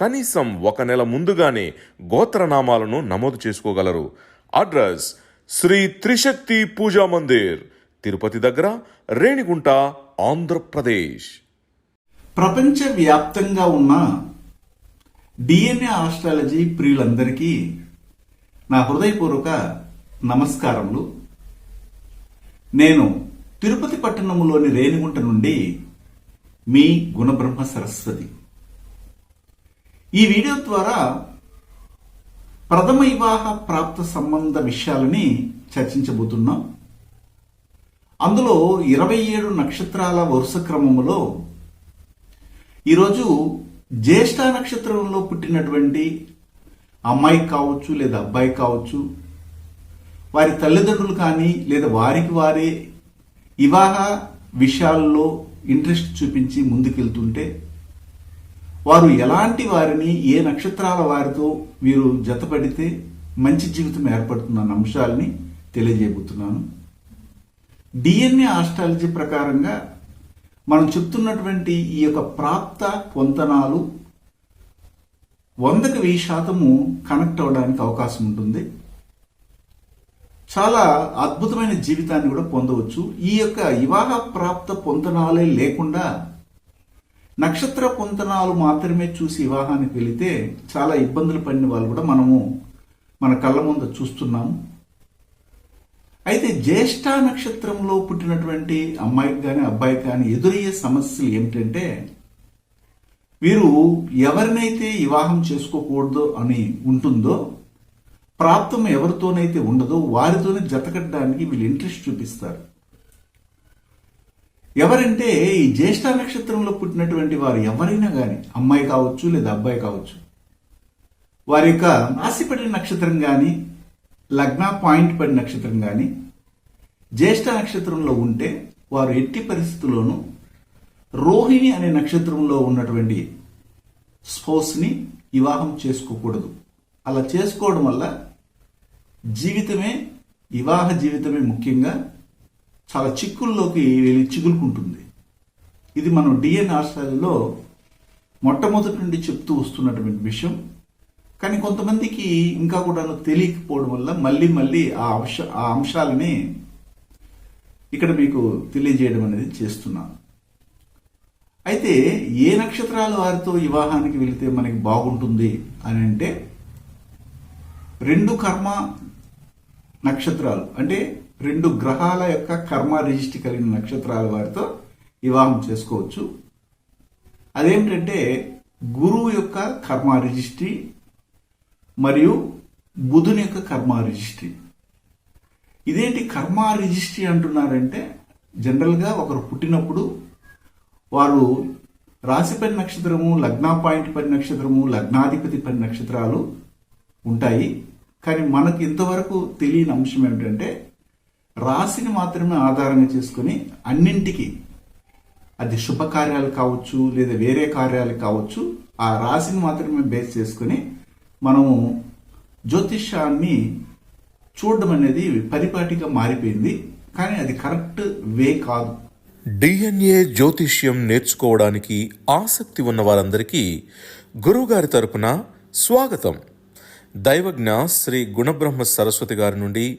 కనీసం ఒక నెల ముందుగానే గోత్రనామాలను నమోదు చేసుకోగలరు. అడ్రస్ శ్రీ త్రిశక్తి పూజా మందిర్ తిరుపతి దగ్గర రేణిగుంట ఆంధ్రప్రదేశ్. ప్రపంచవ్యాప్తంగా ఉన్న డిఎన్ఏ ఆస్ట్రాలజీ ప్రియులందరికీ నా హృదయపూర్వక నమస్కారములు. నేను తిరుపతి పట్టణంలోని రేణిగుంట నుండి మీ గుణబ్రహ్మ సరస్వతి. ఈ వీడియో ద్వారా ప్రథమ వివాహ ప్రాప్త సంబంధ విషయాలని చర్చించబోతున్నాం. అందులో ఇరవై ఏడు నక్షత్రాల వరుస క్రమములో ఈరోజు జ్యేష్ఠ నక్షత్రంలో పుట్టినటువంటి అమ్మాయి కావచ్చు లేదా అబ్బాయి కావచ్చు వారి తల్లిదండ్రులు కానీ లేదా వారికి వారే వివాహ విషయాల్లో ఇంట్రెస్ట్ చూపించి ముందుకెళ్తుంటే వారు ఎలాంటి వారిని ఏ నక్షత్రాల వారితో వీరు జతపడితే మంచి జీవితం ఏర్పడుతున్న అంశాలని తెలియజేయబోతున్నాను. డిఎన్ఏ ఆస్ట్రాలజీ ప్రకారంగా మనం చెప్తున్నటువంటి ఈ యొక్క ప్రాప్త పొంతనాలు వందకు వెయ్యి శాతము కనెక్ట్ అవ్వడానికి అవకాశం ఉంటుంది. చాలా అద్భుతమైన జీవితాన్ని కూడా పొందవచ్చు. ఈ యొక్క వివాహ ప్రాప్త పొంతనాలే లేకుండా నక్షత్ర పొంతనాలు మాత్రమే చూసి వివాహానికి వెళితే చాలా ఇబ్బందులు పడిన వాళ్ళు కూడా మనము మన కళ్ళ ముందు చూస్తున్నాము అయితే జ్యేష్ఠ నక్షత్రంలో పుట్టినటువంటి అమ్మాయికి కానీ అబ్బాయికి కానీ ఎదురయ్యే సమస్యలు ఏమిటంటే వీరు ఎవరినైతే వివాహం చేసుకోకూడదు అని ఉంటుందో ప్రాప్తం ఎవరితోనైతే ఉండదో వారితోనే జతకట్టడానికి వీళ్ళు ఇంట్రెస్ట్ చూపిస్తారు. ఎవరంటే ఈ జ్యేష్ఠ నక్షత్రంలో పుట్టినటువంటి వారు ఎవరైనా కానీ అమ్మాయి కావచ్చు లేదా అబ్బాయి కావచ్చు వారి యొక్క నాసిపడిన నక్షత్రం కానీ లగ్న పాయింట్ పడిన నక్షత్రం కానీ జ్యేష్ఠ నక్షత్రంలో ఉంటే వారు ఎట్టి పరిస్థితుల్లోనూ రోహిణి అనే నక్షత్రంలో ఉన్నటువంటి స్పౌస్ని వివాహం చేసుకోకూడదు. అలా చేసుకోవడం వల్ల జీవితమే వివాహ జీవితమే ముఖ్యంగా చాలా చిక్కుల్లోకి వెళ్ళి చిగులుకుంటుంది ఇది మనం డిఎన్ ఆస్ట్రాలియాలో మొట్టమొదటి నుండి చెప్తూ వస్తున్నటువంటి విషయం. కానీ కొంతమందికి ఇంకా కూడా తెలియకపోవడం వల్ల మళ్ళీ మళ్ళీ ఆ అంశ ఆ అంశాలని ఇక్కడ మీకు తెలియజేయడం అనేది చేస్తున్నాను. అయితే ఏ నక్షత్రాల వారితో వివాహానికి వెళితే మనకి బాగుంటుంది అని అంటే రెండు కర్మ నక్షత్రాలు. అంటే రెండు గ్రహాల యొక్క కర్మ రిజిస్ట్రీ కలిగిన నక్షత్రాల వారితో వివాహం చేసుకోవచ్చు. అదేమిటంటే గురువు యొక్క కర్మ రిజిస్ట్రీ మరియు బుధుని యొక్క కర్మ రిజిస్ట్రీ. ఇదేంటి కర్మ రిజిస్ట్రీ అంటున్నారంటే జనరల్గా ఒకరు పుట్టినప్పుడు వారు రాశిపరి నక్షత్రము లగ్న పాయింట్ పరి నక్షత్రము లగ్నాధిపతి పని నక్షత్రాలు ఉంటాయి. కానీ మనకు ఇంతవరకు తెలియని అంశం ఏమిటంటే రాశిని మాత్రమే ఆధారంగా చేసుకుని అన్నింటికి అది శుభకార్యాలు కావచ్చు లేదా వేరే కార్యాలు కావచ్చు ఆ రాశిని మాత్రమే బేస్ చేసుకుని మనము జ్యోతిష్యాన్ని చూడడం అనేది పరిపాటిగా మారిపోయింది. కానీ అది కరెక్ట్ వే కాదు. డిఎన్ఏ జ్యోతిష్యం నేర్చుకోవడానికి ఆసక్తి ఉన్న వారందరికీ గురువుగారి తరపున స్వాగతం. దైవజ్ఞ శ్రీ గుణబ్రహ్మ సరస్వతి గారి నుండి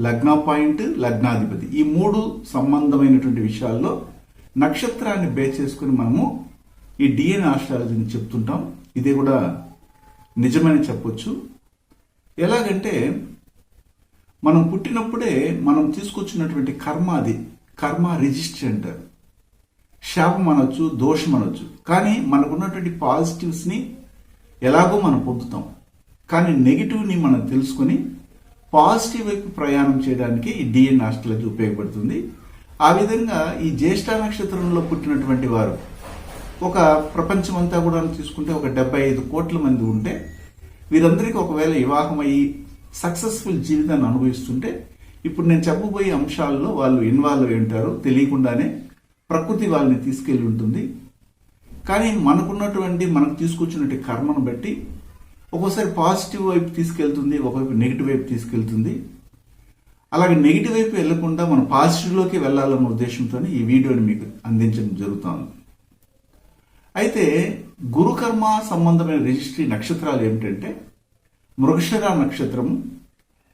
లగ్న పాయింట్ లగ్నాధిపతి. ఈ మూడు సంబంధమైనటువంటి విషయాల్లో నక్షత్రాన్ని బేస్ చేసుకుని మనము ఈ డిఎన్ ఆస్ట్రాలజీని చెప్తుంటాం. ఇది కూడా నిజమని చెప్పొచ్చు. ఎలాగంటే మనం పుట్టినప్పుడే మనం తీసుకొచ్చినటువంటి కర్మ అది. కర్మ రిజిస్టర్ అంటారు. శాపం అనొచ్చు దోషం అనొచ్చు. కానీ మనకున్నటువంటి పాజిటివ్స్ని ఎలాగో మనం పొందుతాం. కానీ నెగిటివ్ని మనం తెలుసుకొని పాజిటివ్ వైపు ప్రయాణం చేయడానికి ఈ డిఎన్ ఆస్ట్రాలజీ ఉపయోగపడుతుంది. ఆ విధంగా ఈ జ్యేష్ఠ నక్షత్రంలో పుట్టినటువంటి వారు ఒక ప్రపంచమంతా కూడా తీసుకుంటే ఒక డెబ్బై ఐదు కోట్ల మంది ఉంటే వీరందరికీ ఒకవేళ వివాహం అయ్యి సక్సెస్ఫుల్ జీవితాన్ని అనుభవిస్తుంటే ఇప్పుడు నేను చెప్పబోయే అంశాల్లో వాళ్ళు ఇన్వాల్వ్ అయి ఉంటారు. తెలియకుండానే ప్రకృతి వాళ్ళని తీసుకెళ్ళి ఉంటుంది. కానీ మనకున్నటువంటి మనకు తీసుకొచ్చినటువంటి కర్మను బట్టి ఒక్కోసారి పాజిటివ్ వైపు తీసుకెళ్తుంది ఒకవైపు నెగిటివ్ వైపు తీసుకెళ్తుంది. అలాగే నెగిటివ్ వైపు వెళ్ళకుండా మనం పాజిటివ్లోకి వెళ్ళాలన్న ఉద్దేశంతో ఈ వీడియోని మీకు అందించడం జరుగుతుంది అయితే గురుకర్మ సంబంధమైన రిజిస్ట్రీ నక్షత్రాలు ఏమిటంటే మృగశర నక్షత్రము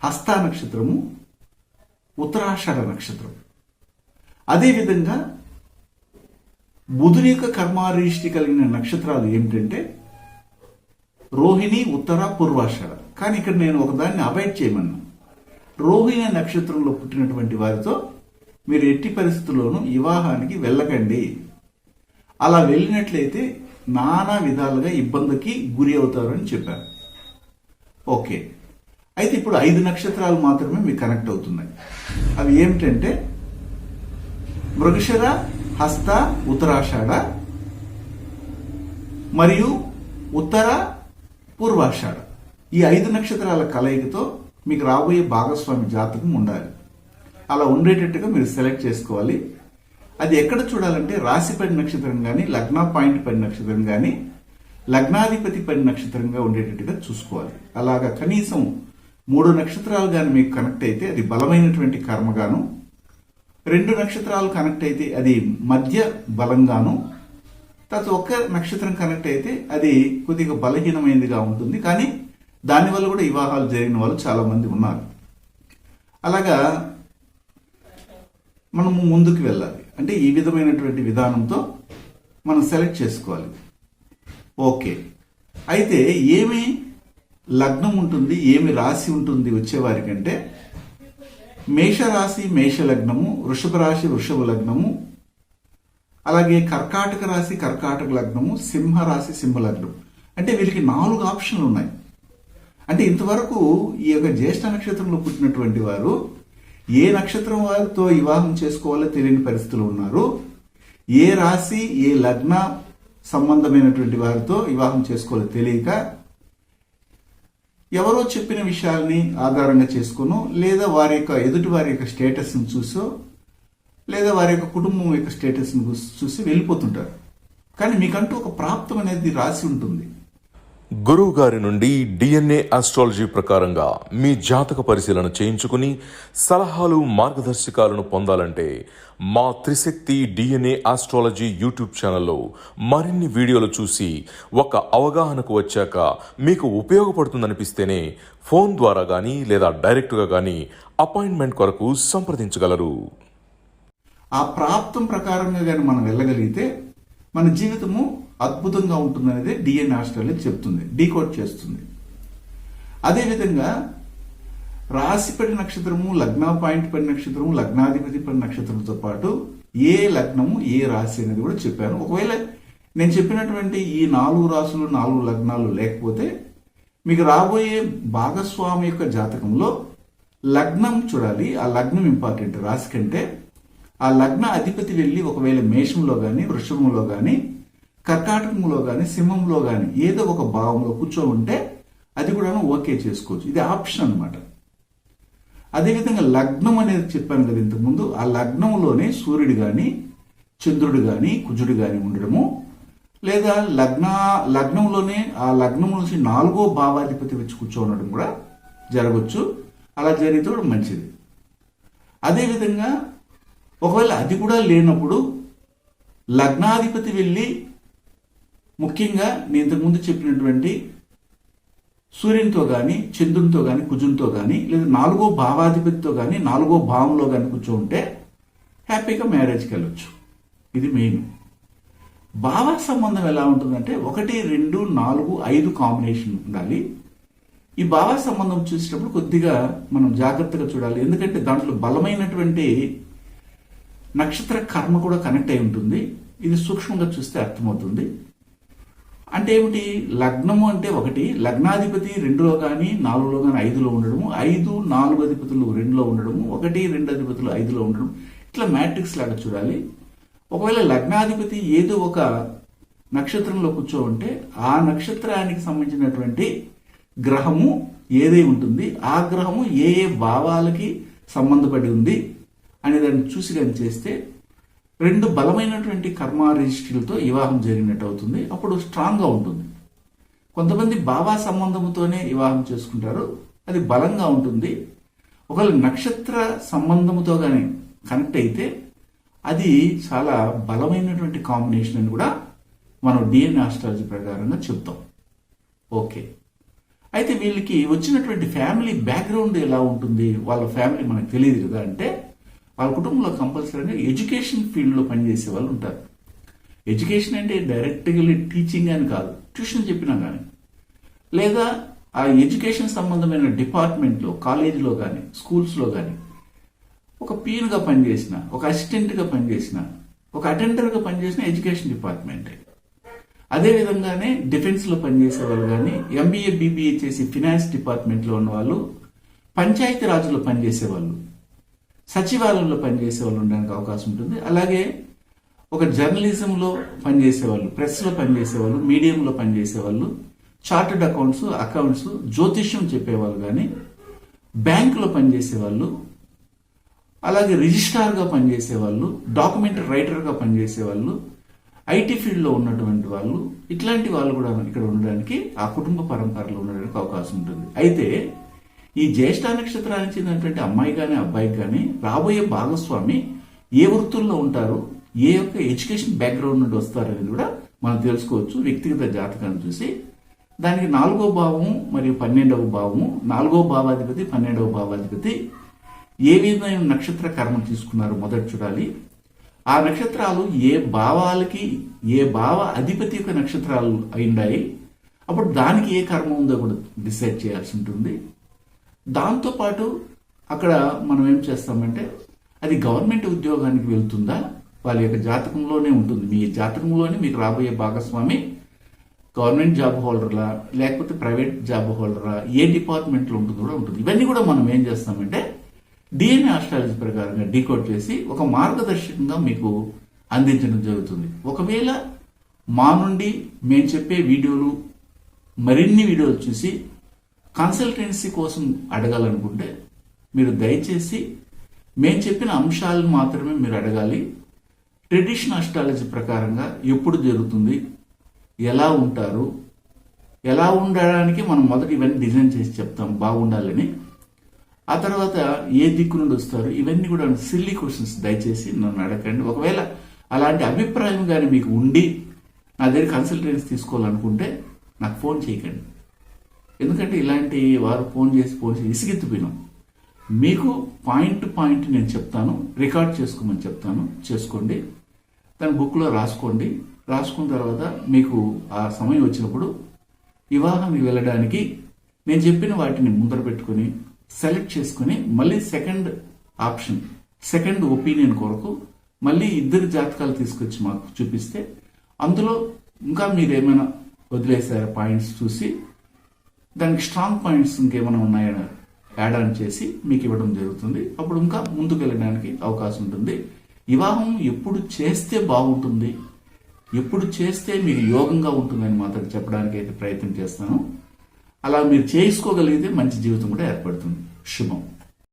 హస్త నక్షత్రము ఉత్తరాషాఢ నక్షత్రం అదేవిధంగా బుధుని యొక్క కర్మ రిజిస్ట్రీ కలిగిన నక్షత్రాలు ఏమిటంటే రోహిణి ఉత్తర పూర్వాషాఢ. కానీ ఇక్కడ నేను ఒకదాన్ని అవాయిడ్ చేయమన్నా. రోహిణి నక్షత్రంలో పుట్టినటువంటి వారితో మీరు ఎట్టి పరిస్థితుల్లోనూ వివాహానికి వెళ్ళకండి. అలా వెళ్ళినట్లయితే నానా విధాలుగా ఇబ్బందికి గురి అవుతారని చెప్పారు. ఓకే. అయితే ఇప్పుడు ఐదు నక్షత్రాలు మాత్రమే మీకు కనెక్ట్ అవుతున్నాయి. అవి ఏమిటంటే మృగశిర హస్త ఉత్తరాషాఢ మరియు ఉత్తర పూర్వాషాఢ. ఈ ఐదు నక్షత్రాల కలయికతో మీకు రాబోయే భాగస్వామి జాతకం ఉండాలి. అలా ఉండేటట్టుగా మీరు సెలెక్ట్ చేసుకోవాలి. అది ఎక్కడ చూడాలంటే రాశి పడి నక్షత్రం కానీ లగ్న పాయింట్ పడి నక్షత్రం కానీ లగ్నాధిపతి పడి నక్షత్రంగా ఉండేటట్టుగా చూసుకోవాలి. అలాగా కనీసం మూడు నక్షత్రాలు కానీ మీకు కనెక్ట్ అయితే అది బలమైనటువంటి కర్మగాను రెండు నక్షత్రాలు కనెక్ట్ అయితే అది మధ్య బలంగాను తర్వాత ఒక్క నక్షత్రం కనెక్ట్ అయితే అది కొద్దిగా బలహీనమైనదిగా ఉంటుంది. కానీ దానివల్ల కూడా వివాహాలు జరిగిన వాళ్ళు చాలా మంది ఉన్నారు. అలాగా మనము ముందుకు వెళ్ళాలి. అంటే ఈ విధమైనటువంటి విధానంతో మనం సెలెక్ట్ చేసుకోవాలి. ఓకే. అయితే ఏమి లగ్నం ఉంటుంది ఏమి రాశి ఉంటుంది వచ్చేవారికంటే మేషరాశి మేష లగ్నము వృషభ రాశి వృషభ లగ్నము అలాగే కర్కాటక రాశి కర్కాటక లగ్నము సింహ రాశి సింహ లగ్నం అంటే వీరికి నాలుగు ఆప్షన్లు ఉన్నాయి. అంటే ఇంతవరకు ఈ యొక్క జ్యేష్ఠ నక్షత్రంలో పుట్టినటువంటి వారు ఏ నక్షత్రం వారితో వివాహం చేసుకోవాలో తెలియని పరిస్థితులు ఉన్నారు. ఏ రాశి ఏ లగ్న సంబంధమైనటువంటి వారితో వివాహం చేసుకోవాలో తెలియక ఎవరో చెప్పిన విషయాల్ని ఆధారంగా చేసుకునో లేదా వారి యొక్క ఎదుటి వారి యొక్క స్టేటస్ని చూసో లేదా వారి యొక్క కుటుంబం యొక్క స్టేటస్ని చూసి వెళ్ళిపోతుంటారు. కానీ మీకంటూ ఒక ప్రాప్తం అనేది రాసి ఉంటుంది. గురువు గారి నుండి డిఎన్ఏ ఆస్ట్రాలజీ ప్రకారంగా మీ జాతక పరిశీలన చేయించుకుని సలహాలు మార్గదర్శకాలను పొందాలంటే మా త్రిశక్తి డిఎన్ఏ ఆస్ట్రాలజీ యూట్యూబ్ ఛానల్లో మరిన్ని వీడియోలు చూసి ఒక అవగాహనకు వచ్చాక మీకు ఉపయోగపడుతుందనిపిస్తేనే ఫోన్ ద్వారా కానీ లేదా డైరెక్ట్గా కానీ అపాయింట్మెంట్ కొరకు సంప్రదించగలరు. ఆ ప్రాప్తం ప్రకారంగా కానీ మనం వెళ్ళగలిగితే మన జీవితము అద్భుతంగా ఉంటుందనేది డిఎన్ ఆస్ట్రేలియా చెప్తుంది డీకోడ్ చేస్తుంది. అదేవిధంగా రాశిపడి నక్షత్రము లగ్న పాయింట్ పడి నక్షత్రము లగ్నాధిపతి పడి నక్షత్రంతో పాటు ఏ లగ్నము ఏ రాశి అనేది కూడా చెప్పాను. ఒకవేళ నేను చెప్పినటువంటి ఈ నాలుగు రాసులు నాలుగు లగ్నాలు లేకపోతే మీకు రాబోయే భాగస్వామి యొక్క జాతకంలో లగ్నం చూడాలి. ఆ లగ్నం ఇంపార్టెంట్ రాశి కంటే ఆ లగ్న అధిపతి వెళ్ళి ఒకవేళ మేషంలో కానీ వృషభంలో కానీ కర్కాటకంలో కానీ సింహంలో కానీ ఏదో ఒక భావంలో కూర్చొని ఉంటే అది కూడా ఓకే చేసుకోవచ్చు. ఇది ఆప్షన్ అనమాట అదేవిధంగా లగ్నం అనేది చెప్పాను కదా ఇంతకుముందు ఆ లగ్నంలోనే సూర్యుడు కానీ చంద్రుడు కానీ కుజుడు కానీ ఉండడము లేదా లగ్న లగ్నంలోనే ఆ లగ్నం నుంచి నాలుగో భావాధిపతి వచ్చి కూర్చోనడం కూడా జరగవచ్చు అలా జరిగితే కూడా మంచిది. అదేవిధంగా ఒకవేళ అది కూడా లేనప్పుడు లగ్నాధిపతి వెళ్ళి ముఖ్యంగా నేను ఇంతకుముందు చెప్పినటువంటి సూర్యునితో కానీ చంద్రునితో కానీ కుజునితో కానీ లేదా నాలుగో భావాధిపతితో కానీ నాలుగో భావంలో కానీ కూర్చోంటే హ్యాపీగా మ్యారేజ్కి వెళ్ళొచ్చు. ఇది మెయిన్. భావ సంబంధం ఎలా ఉంటుందంటే ఒకటి రెండు నాలుగు ఐదు కాంబినేషన్ ఉండాలి. ఈ భావ సంబంధం చూసేటప్పుడు కొద్దిగా మనం జాగ్రత్తగా చూడాలి. ఎందుకంటే దాంట్లో బలమైనటువంటి నక్షత్ర కర్మ కూడా కనెక్ట్ అయి ఉంటుంది. ఇది సూక్ష్మంగా చూస్తే అర్థమవుతుంది. అంటే ఏమిటి? లగ్నము అంటే ఒకటి లగ్నాధిపతి రెండులో కానీ నాలుగులో కానీ ఐదులో ఉండడము. ఐదు నాలుగు అధిపతులు రెండులో ఉండడము. ఒకటి రెండు అధిపతులు ఐదులో ఉండడం. ఇట్లా మ్యాట్రిక్స్ లాగా చూడాలి. ఒకవేళ లగ్నాధిపతి ఏదో ఒక నక్షత్రంలో కూర్చో ఉంటే ఆ నక్షత్రానికి సంబంధించినటువంటి గ్రహము ఏదై ఉంటుంది? ఆ గ్రహము ఏ ఏ భావాలకి సంబంధపడి ఉంది? అనే దాన్ని చూసి కానీ చేస్తే రెండు బలమైనటువంటి కర్మ రిజిస్ట్రీలతో వివాహం జరిగినట్టు అవుతుంది. అప్పుడు స్ట్రాంగ్గా ఉంటుంది. కొంతమంది బాబా సంబంధంతోనే వివాహం చేసుకుంటారు. అది బలంగా ఉంటుంది. ఒకవేళ నక్షత్ర సంబంధముతో కానీ కనెక్ట్ అయితే అది చాలా బలమైనటువంటి కాంబినేషన్ అని కూడా మనం డిఎన్ఏ ఆస్ట్రాలజీ ప్రకారంగా చెప్తాం. ఓకే. అయితే వీళ్ళకి వచ్చినటువంటి ఫ్యామిలీ బ్యాక్గ్రౌండ్ ఎలా ఉంటుంది? వాళ్ళ ఫ్యామిలీ మనకు తెలియదు కదా అంటే వాళ్ళ కుటుంబంలో కంపల్సరీగా ఎడ్యుకేషన్ ఫీల్డ్లో పనిచేసే వాళ్ళు ఉంటారు. ఎడ్యుకేషన్ అంటే డైరెక్ట్గా టీచింగ్ అని కాదు ట్యూషన్ చెప్పినా కానీ లేదా ఆ ఎడ్యుకేషన్ సంబంధమైన డిపార్ట్మెంట్లో కాలేజీలో కానీ స్కూల్స్లో కానీ ఒక పీన్గా పనిచేసిన ఒక అసిస్టెంట్గా పనిచేసిన ఒక అటెండర్గా పనిచేసిన ఎడ్యుకేషన్ డిపార్ట్మెంటే. అదే విధంగానే డిఫెన్స్లో పనిచేసే వాళ్ళు కానీ ఎంబీఏ బీబీఏ చేసి ఫినాన్స్ డిపార్ట్మెంట్లో ఉన్న వాళ్ళు పంచాయతీ రాజులో పనిచేసే వాళ్ళు సచివాలయంలో పనిచేసే వాళ్ళు ఉండడానికి అవకాశం ఉంటుంది. అలాగే ఒక జర్నలిజంలో పనిచేసే వాళ్ళు ప్రెస్లో పనిచేసే వాళ్ళు మీడియంలో పనిచేసే వాళ్ళు చార్టెడ్ అకౌంట్స్ అకౌంట్స్ జ్యోతిష్యం చెప్పేవాళ్ళు కానీ బ్యాంకులో పనిచేసే వాళ్ళు అలాగే రిజిస్ట్రార్గా పనిచేసే వాళ్ళు డాక్యుమెంట్ రైటర్గా పనిచేసే వాళ్ళు ఐటీ ఫీల్డ్లో ఉన్నటువంటి వాళ్ళు ఇట్లాంటి వాళ్ళు కూడా ఇక్కడ ఉండడానికి ఆ కుటుంబ పరంపరలో ఉండడానికి అవకాశం ఉంటుంది. అయితే ఈ జ్యేష్ఠ నక్షత్రానికి చెందినటువంటి అమ్మాయి కానీ అబ్బాయికి కానీ రాబోయే భాగస్వామి ఏ వృత్తుల్లో ఉంటారు? ఏ యొక్క ఎడ్యుకేషన్ బ్యాక్గ్రౌండ్ నుండి వస్తారని కూడా మనం తెలుసుకోవచ్చు. వ్యక్తిగత జాతకాన్ని చూసి. దానికి నాలుగో భావము మరియు పన్నెండవ భావము. నాలుగో భావాధిపతి పన్నెండవ భావాధిపతి. ఏ విధమైన నక్షత్ర కర్మ తీసుకున్నారు మొదట చూడాలి. ఆ నక్షత్రాలు ఏ భావాలకి ఏ భావ అధిపతి యొక్క నక్షత్రాలు అయిండాయి అప్పుడు దానికి ఏ కర్మ ఉందో కూడా డిసైడ్ చేయాల్సి ఉంటుంది. దాంతోపాటు అక్కడ మనం ఏం చేస్తామంటే అది గవర్నమెంట్ ఉద్యోగానికి వెళ్తుందా? వాళ్ళ యొక్క జాతకంలోనే ఉంటుంది. మీ జాతకంలోనే మీకు రాబోయే భాగస్వామి గవర్నమెంట్ జాబ్ హోల్డర్లా లేకపోతే ప్రైవేట్ జాబ్ హోల్డరా ఏ డిపార్ట్మెంట్లో ఉంటుంది కూడా ఉంటుంది. ఇవన్నీ కూడా మనం ఏం చేస్తామంటే డిఎన్ఏ ఆస్ట్రాలజీ ప్రకారంగా డీకోడ్ చేసి ఒక మార్గదర్శకంగా మీకు అందించడం జరుగుతుంది. ఒకవేళ మా నుండి మేము చెప్పే వీడియోలు మరిన్ని వీడియోలు చూసి కన్సల్టెన్సీ కోసం అడగాలనుకుంటే మీరు దయచేసి మేము చెప్పిన అంశాలను మాత్రమే మీరు అడగాలి. ట్రెడిషనల్ అస్ట్రాలజీ ప్రకారంగా ఎప్పుడు జరుగుతుంది ఎలా ఉంటారు ఎలా ఉండడానికి మనం మొదట ఇవన్నీ డిజైన్ చేసి చెప్తాం బాగుండాలని. ఆ తర్వాత ఏ దిక్కు నుండి వస్తారు ఇవన్నీ కూడా సిల్లీ క్వశ్చన్స్ దయచేసి నన్ను అడగండి. ఒకవేళ అలాంటి అభిప్రాయం కానీ మీకు ఉండి నా దగ్గర కన్సల్టెన్సీ తీసుకోవాలనుకుంటే నాకు ఫోన్ చేయకండి. ఎందుకంటే ఇలాంటి వారు ఫోన్ చేసి పోసి ఇసిగెత్తిపోయినాం మీకు పాయింట్ పాయింట్ నేను చెప్తాను రికార్డ్ చేసుకోమని చెప్తాను చేసుకోండి. దాని బుక్లో రాసుకోండి. రాసుకున్న తర్వాత మీకు ఆ సమయం వచ్చినప్పుడు వివాహానికి వెళ్ళడానికి నేను చెప్పిన వాటిని ముందర పెట్టుకొని సెలెక్ట్ చేసుకుని మళ్ళీ సెకండ్ ఆప్షన్ సెకండ్ ఒపీనియన్ కొరకు మళ్ళీ ఇద్దరు జాతకాలు తీసుకొచ్చి మాకు చూపిస్తే అందులో ఇంకా మీరు ఏమైనా వదిలేసారా పాయింట్స్ చూసి? దానికి స్ట్రాంగ్ పాయింట్స్ ఇంకేమైనా ఉన్నాయని యాడ్ ఆన్ చేసి మీకు ఇవ్వడం జరుగుతుంది. అప్పుడు ఇంకా ముందుకు వెళ్ళడానికి అవకాశం ఉంటుంది. వివాహం ఎప్పుడు చేస్తే బాగుంటుంది? ఎప్పుడు చేస్తే మీకు యోగంగా ఉంటుందని మాత్రం చెప్పడానికి అయితే ప్రయత్నం చేస్తాను. అలా మీరు చేసుకోగలిగితే మంచి జీవితం కూడా ఏర్పడుతుంది. శుభం.